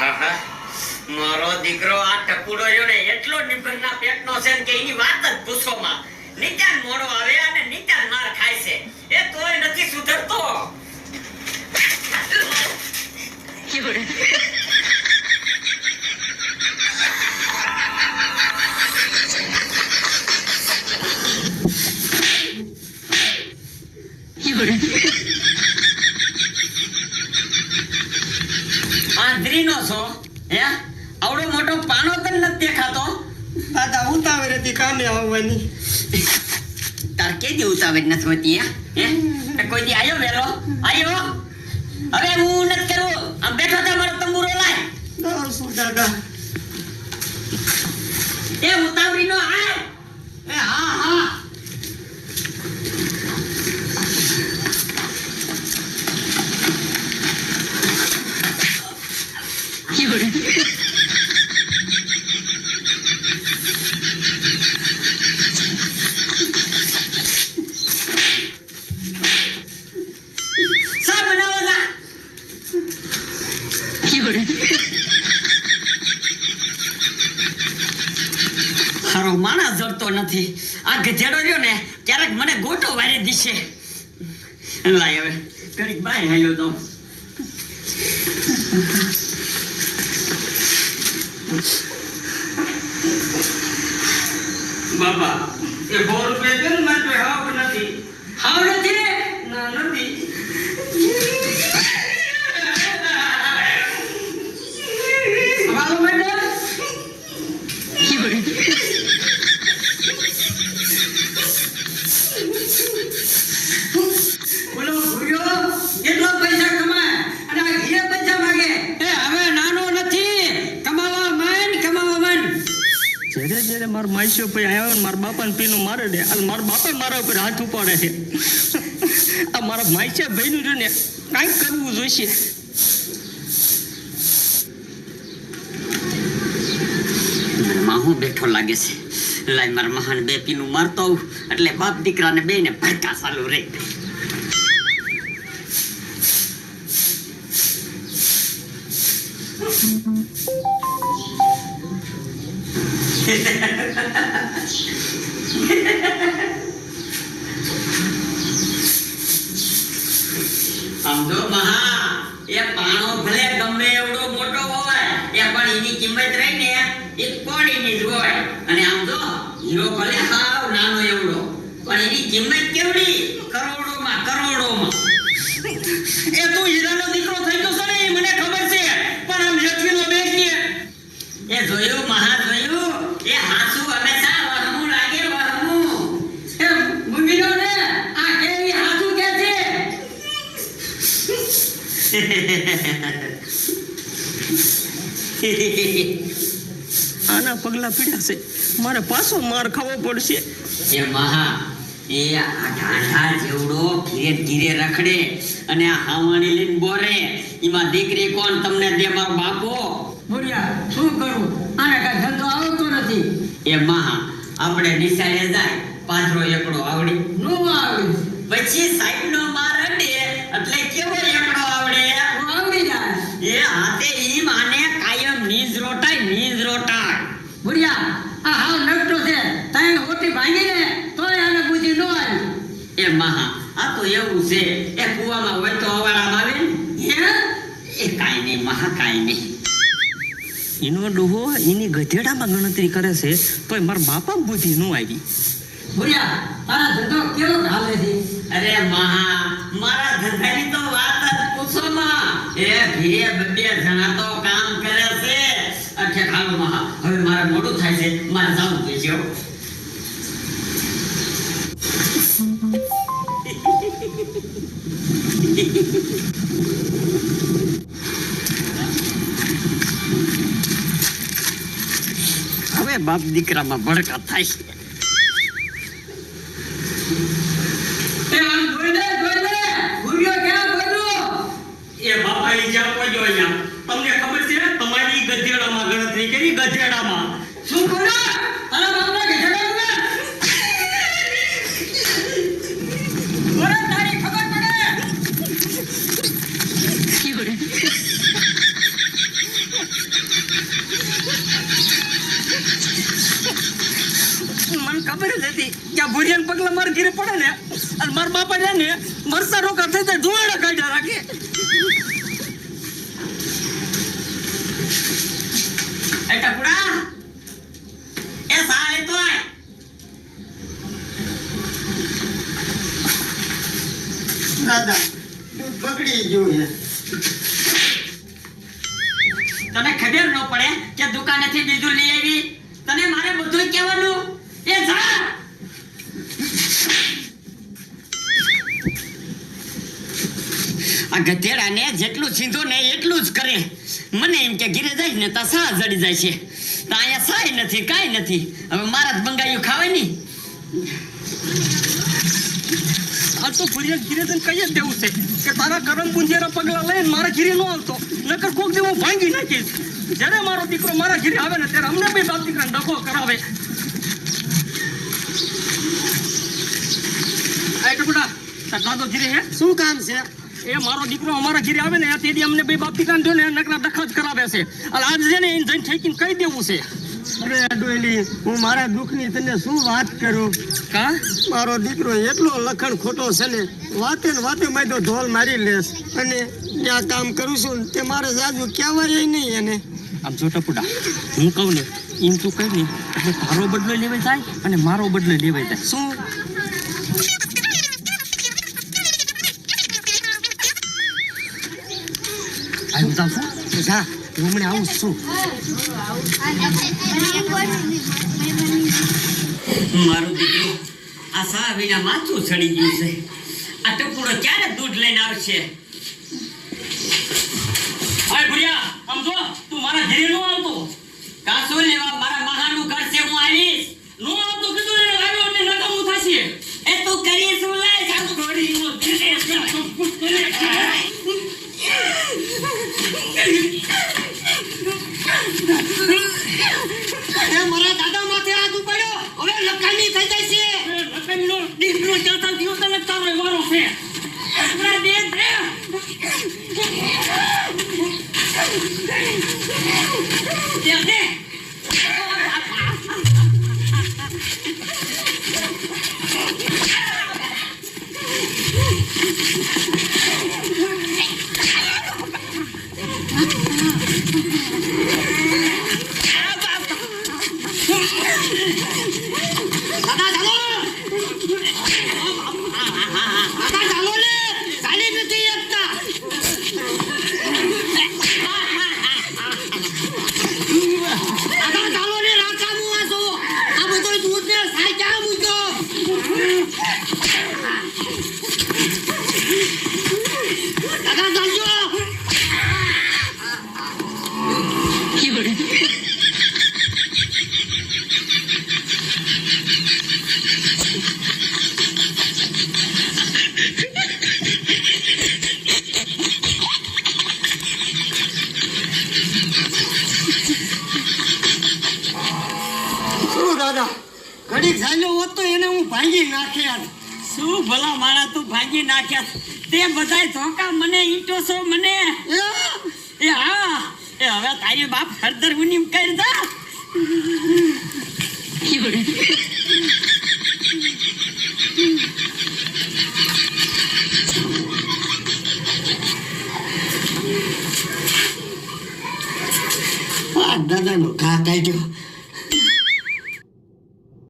મારો દીકરો આ ટપુડો જોડે એટલો નિભરના પેટનો છે કે એની વાત જ પૂછોમાં નિત્યાન મોડો આવે અને નિત્યાન માર ખાય છે. એ તોય નથી સુધરતો. આંધળીનો છો હે આવડો મોટો પાનો તને નથી દેખાતો દાદા ઉતાવળ હતી કામે આવવાની તાર કે દી ઉતાવળ નથી હોતી હે? તે કોઈ દી આયો વેલો આયો હવે હું નથી કરવું આમ બેઠો તો મારો તંબુરો લાય ના શું દાદા એ ઉતાવળીનો આય એ હા હા શા બનાવો તા? હારો માણસ જડતો નથી. આ ગધેડો રહ્યો ને ક્યારેક મને ગોટો વારી દીશે. લાય હવે ઘડીક બાય હાલ્યો તો બાબા એ સો રૂપિયા છે ને મારી હાવ નથી. હાવ નથી ને? ના નથી. મારા માઈસો ભાઈ આવ્યો મારા બાપાને પીનું મારે દે. અને મારા બાપા મારા ઉપર હાથ ઉપાડે છે. આ મારા માઈસા ભાઈનું જો ને કાંઈક કરવું જોઈશે. માહું બેઠો લાગે છે. લાય મારા મહાન બે પીનું મારતો આવું. એટલે બાપ દીકરાને બે ને ભડકા ચાલુ રે સમજો મહા, એ પાણો ભલે ગમે એવડો મોટો હોય, એ પણ એની કિંમત રહી ને, એ કોડીની જ હોય. અને આમ જો, હીરો ભલે સાવ નાનો એવડો, પણ એની કિંમત કેવડી? કરોડોમાં કરોડોમાં. એ તું હીરાનો દીકરો થઈ ગયો છે ને એ મને ખબર છે પણ આમ લક્ષ્મીનો બેગ ને એ જોયું મહા જોયું એ હાસુ હંમેશા વરમું લાગે વરમું એ મૂંગીનો ને આ કેવી હાસુ કે છે આના પગલા પીડ્યા છે. મારે પાછો માર ખાવો પડશે. એ મહા એ આ ઢાંઢા જેવડો ધીરે ધીરે રખડે અને આ હાવાણી લઈને બોરે. એમાં દીકરી કોણ તમને દે મારો બાપો? બોલ્યા શું કરું? આને કાંઈ ધંધો આવતો નથી. એ મહા આપણે નિશાળે જાય પાંચરો એકડો આવડી. નો આવડી. પછી સાઈડ નો માર અડે. હાથે ઈ માને કાયમ નીજ રોટાય નીજ રોટાય. બુડિયા આ હાવ નકટો છે. તારે ભાંગી ભાંગીને તો એને બુદ્ધિ નો આવી. એ મહા, આ તો એવું છે. એ કુવામાં હોય તો અવાડામાં આવે ને. એ કાઈ નહીં, મહા કાઈ નહીં. એનો ડોહો એની ગધેડામાં ગણતરી કરે છે, તોય મારા બાપા બુદ્ધિ નો આવી. બોલ્યા તારા ધંધો કેવો હાલે છે? અરે મહા, મારા ધંધાની તો વાત જ એ ઘીરે બબ્બે જણા તો કામ કરે છે. અઠે ખાલો મહા. હવે મારે મોડું થાય છે. મારે જવું જોઈશે હવે બાપ દીકરામાં ભડકા થાય છે. ગધેડામાં શું કરે? અને બાપના મને ખબર જ હતી કે ભૂરિયાન પગલા મારા ઘીરે પડે ને, અને મારા બાપા ને મરસા રોકા થઈ જાય, ધુવાડા કાઢ્યા રાખે. તને ખબર ન પડે કે દુકાનેથી બીજું લઈ આવી? તને મારે બધું કહેવાનું? એ જા. આ ગધેડાને જેટલું સીધું ને એટલું જ કરે. મને એમ કે ઘીરે જાય ને તો સા જડી જાય છે. તો અહીંયા સાય નથી કાંઈ નથી. હવે મારા જ બંગાયું ખાવાય નહીં આ તો ભુરિયા ઘીરે તને કહી જ દેવું છે કે તારા કરમ પુંજેરા પગલા લઈને મારા ઘીરે ન આવતો. નકર કોક દી હું ભાંગી નાખીશ. જ્યારે મારો દીકરો મારા ઘીરે આવે ને ત્યારે અમને બી બાપ દીકરાને ડખો કરાવે. આ ટુકડા તાર દાદો ઘીરે હે? શું કામ છે? એ મારો દીકરો અમારા ઘરે આવે ને તેથી અમને બે બાપ દીકરાને જો ને નકરા દખા જ કરાવે છે. આજ છે ને એને જઈને ઠેકીને કહી દેવું છે. અરે ડોયલી હું મારા દુઃખની તને શું વાત કરું? કા? મારો દીકરો એટલો લખણ ખોટો છે ને વાતે ને વાતે મેં તો ઢોલ મારી લેશ અને ત્યાં કામ કરું છું તે મારે જાજુ કહેવાય નહીં એને. આમ જો ટપુડા હું કહું ને એમ તું કહી નહીં એટલે તારો બદલો લેવાય જાય અને મારો બદલો લેવાય જાય. શું? જાઉં છું જા હું હમણાં આવું છું મારું દીકરું, આ સા વિના માથું ચડી ગયું છે. આ ટપુડો ક્યારે દૂધ લઈને આવશે? હવે ભુરિયા, આમ જો, તું મારા ઘરે નો આવતો. કાસો લેવા મારા મહાનું ઘર છે, હું આવીશ. ને દિયો તને તારે મારો છે. આપણા દે દે દે દે દાદા દાદા ઘડીક ચાલ્યો હોત તો એને હું ભાંગી નાખ્યા. શું ભલા મારા તું ભાંગી નાખ્યા? તે બધાય ધોકા મને ઈંટો છો મને. એ? હા. એ હવે તારી બાપ હરદર ઉની કરી દા. દાદાનો ઘા કાઢ્યો.